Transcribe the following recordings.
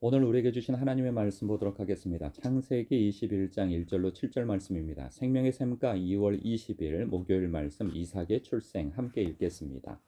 오늘 우리에게 주신 하나님의 말씀 보도록 하겠습니다. 창세기 21장 1절로 7절 말씀입니다. 생명의 샘가 2월 20일 목요일 말씀 이삭의 출생 함께 읽겠습니다.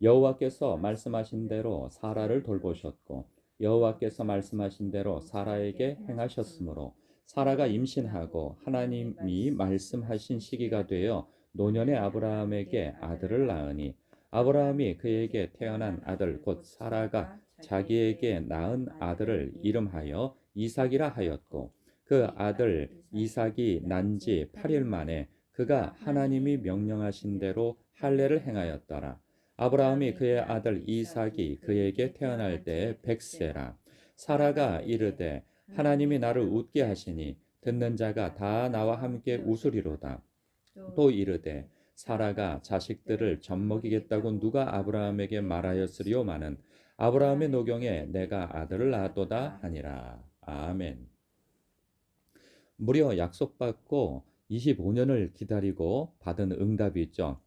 여호와께서 말씀하신 대로 사라를 돌보셨고 여호와께서 말씀하신 대로 사라에게 행하셨으므로 사라가 임신하고 하나님이 말씀하신 시기가 되어 노년의 아브라함에게 아들을 낳으니 아브라함이 그에게 태어난 아들 곧 사라가 자기에게 낳은 아들을 이름하여 이삭이라 하였고 그 아들 이삭이 난 지 8일 만에 그가 하나님이 명령하신 대로 할례를 행하였더라. 아브라함이 그의 아들 이삭이 그에게 태어날 때 백세라. 사라가 이르되 하나님이 나를 웃게 하시니 듣는 자가 다 나와 함께 웃으리로다. 또 이르되 사라가 자식들을 젖먹이겠다고 누가 아브라함에게 말하였으리오마는 아브라함의 노경에 내가 아들을 낳았도다 하니라. 아멘. 무려 약속받고 25년을 기다리고 받은 응답이 있죠.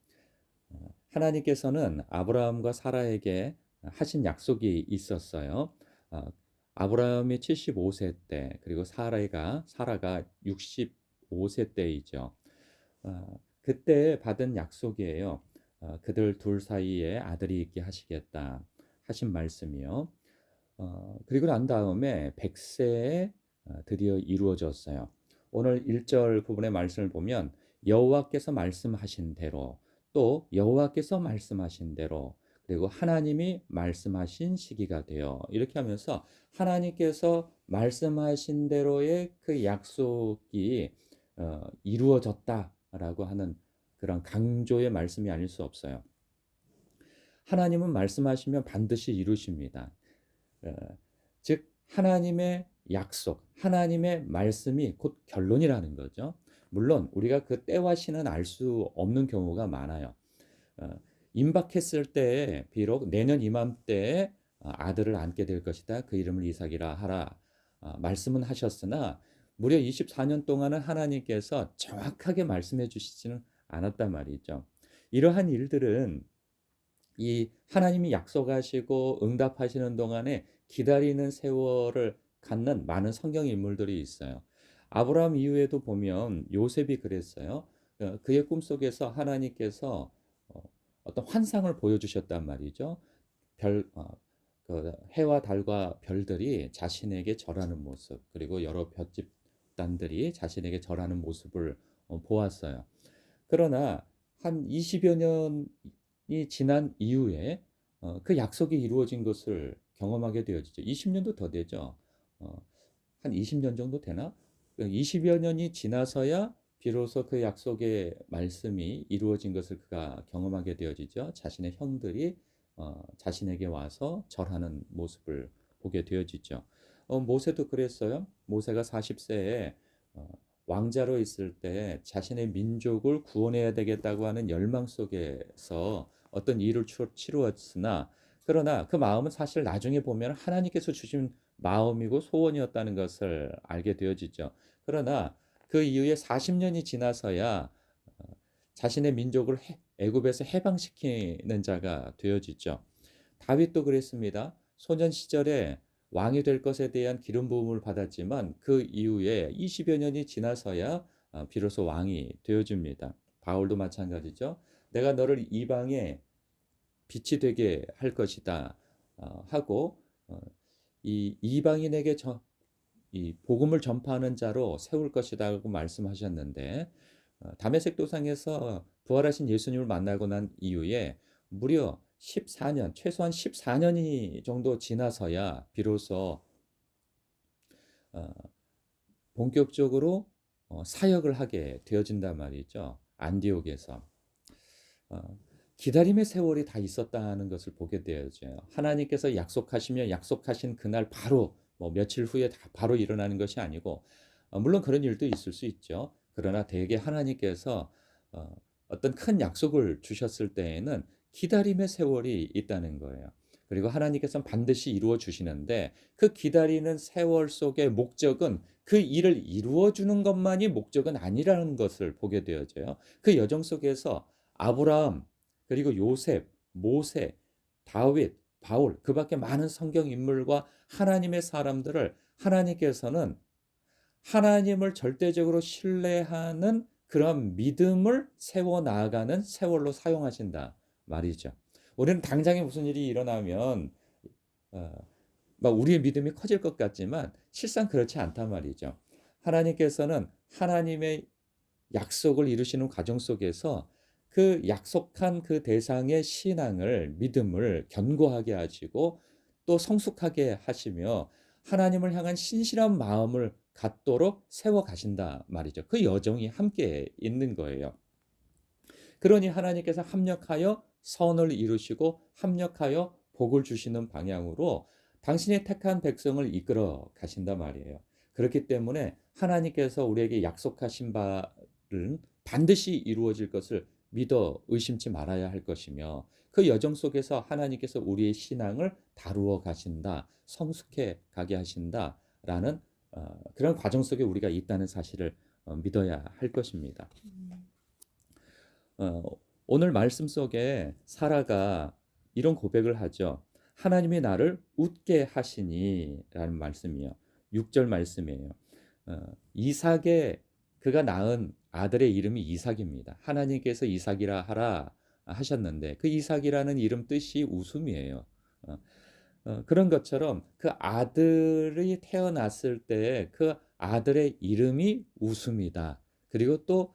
하나님께서는 아브라함과 사라에게 하신 약속이 있었어요. 어, 아브라함이 75세 때 그리고 사라가 사라가 65세 때이죠. 어, 그때 받은 약속이에요. 어, 그들 둘 사이에 아들이 있게 하시겠다. 하신 말씀이요. 어, 그리고 난 다음에 백세에 어, 드디어 이루어졌어요. 오늘 1절 부분의 말씀을 보면 여호와께서 말씀하신 대로 또 여호와께서 말씀하신 대로 그리고 하나님이 말씀하신 시기가 되어 이렇게 하면서 하나님께서 말씀하신 대로의 그 약속이 어, 이루어졌다 라고 하는 그런 강조의 말씀이 아닐 수 없어요. 하나님은 말씀하시면 반드시 이루십니다. 어, 즉 하나님의 약속, 하나님의 말씀이 곧 결론이라는 거죠. 물론 우리가 그 때와 시는 알 수 없는 경우가 많아요. 어, 임박했을 때 비록 내년 이맘때에 아들을 안게 될 것이다. 그 이름을 이삭이라 하라. 어, 말씀은 하셨으나 무려 24년 동안은 하나님께서 정확하게 말씀해 주시지는 않았단 말이죠. 이러한 일들은 이 하나님이 약속하시고 응답하시는 동안에 기다리는 세월을 갖는 많은 성경 인물들이 있어요. 아브라함 이후에도 보면 요셉이 그랬어요. 어, 그의 꿈속에서 하나님께서 어, 어떤 환상을 보여주셨단 말이죠. 별, 어, 그 해와 달과 별들이 자신에게 절하는 모습, 그리고 여러 볏 집단들이 자신에게 절하는 모습을 보았어요. 그러나 한 20여 년이 지난 이후에 어, 그 약속이 이루어진 것을 경험하게 되어지죠. 20년도 더 되죠. 어, 한 20년 정도 되나? 20여 년이 지나서야 비로소 그 약속의 말씀이 이루어진 것을 그가 경험하게 되어지죠. 자신의 형들이 어, 자신에게 와서 절하는 모습을 보게 되어지죠. 어, 모세도 그랬어요. 모세가 40세에 어, 왕자로 있을 때 자신의 민족을 구원해야 되겠다고 하는 열망 속에서 어떤 일을 치루었으나 그러나 그 마음은 사실 나중에 보면 하나님께서 주신 마음이고 소원이었다는 것을 알게 되어지죠. 그러나 그 이후에 40년이 지나서야 어, 자신의 민족을 애굽에서 해방시키는 자가 되어지죠. 다윗도 그랬습니다. 소년 시절에 왕이 될 것에 대한 기름 부음을 받았지만 그 이후에 20여 년이 지나서야 어, 비로소 왕이 되어집니다. 바울도 마찬가지죠. 내가 너를 이방에 빛이 되게 할 것이다 어, 하고 어, 이 이방인에게 저, 이 복음을 전파하는 자로 세울 것이다고 말씀하셨는데 담에색 도상에서 부활하신 예수님을 만나고 난 이후에 무려 14년, 최소한 14년이 정도 지나서야 비로소 어, 본격적으로 어, 사역을 하게 되어진단 말이죠. 안디옥에서. 어, 기다림의 세월이 다 있었다는 것을 보게 되어져요. 하나님께서 약속하시며 약속하신 그날 바로 뭐 며칠 후에 다 바로 일어나는 것이 아니고 어, 물론 그런 일도 있을 수 있죠. 그러나 대개 하나님께서 어, 어떤 큰 약속을 주셨을 때에는 기다림의 세월이 있다는 거예요. 그리고 하나님께서는 반드시 이루어 주시는데 그 기다리는 세월 속의 목적은 그 일을 이루어 주는 것만이 목적은 아니라는 것을 보게 되어져요. 그 여정 속에서 아브라함 그리고 요셉, 모세, 다윗, 바울, 그 밖에 많은 성경 인물과 하나님의 사람들을 하나님께서는 하나님을 절대적으로 신뢰하는 그런 믿음을 세워 나가는 세월로 사용하신다 말이죠. 우리는 당장에 무슨 일이 일어나면 어, 막 우리의 믿음이 커질 것 같지만 실상 그렇지 않단 말이죠. 하나님께서는 하나님의 약속을 이루시는 과정 속에서 그 약속한 그 대상의 신앙을 믿음을 견고하게 하시고 또 성숙하게 하시며 하나님을 향한 신실한 마음을 갖도록 세워 가신다 말이죠. 그 여정이 함께 있는 거예요. 그러니 하나님께서 합력하여 선을 이루시고 합력하여 복을 주시는 방향으로 당신의 택한 백성을 이끌어 가신다 말이에요. 그렇기 때문에 하나님께서 우리에게 약속하신 바는 반드시 이루어질 것을 믿어 의심치 말아야 할 것이며 그 여정 속에서 하나님께서 우리의 신앙을 다루어 가신다, 성숙해 가게 하신다라는 어, 그런 과정 속에 우리가 있다는 사실을 어, 믿어야 할 것입니다. 어, 오늘 말씀 속에 사라가 이런 고백을 하죠. 하나님이 나를 웃게 하시니라는 말씀이요. 6절 말씀이에요. 어, 이삭의 그가 낳은 아들의 이름이 이삭입니다. 하나님께서 이삭이라 하라 하셨는데 그 이삭이라는 이름 뜻이 웃음이에요. 어, 어, 그런 것처럼 그 아들이 태어났을 때 그 아들의 이름이 웃음이다. 그리고 또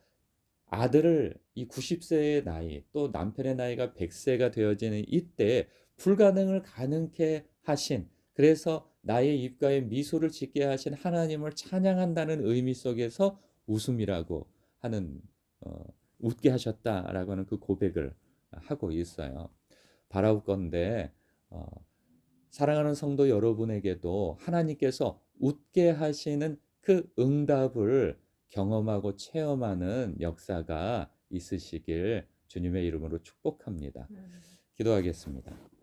아들을 이 90세의 나이 또 남편의 나이가 100세가 되어지는 이때 불가능을 가능케 하신 그래서 나의 입가에 미소를 짓게 하신 하나님을 찬양한다는 의미 속에서 웃음이라고 하는 어, 웃게 하셨다라고 하는 그 고백을 하고 있어요. 바라옵건대 어, 사랑하는 성도 여러분에게도 하나님께서 웃게 하시는 그 응답을 경험하고 체험하는 역사가 있으시길 주님의 이름으로 축복합니다. 기도하겠습니다.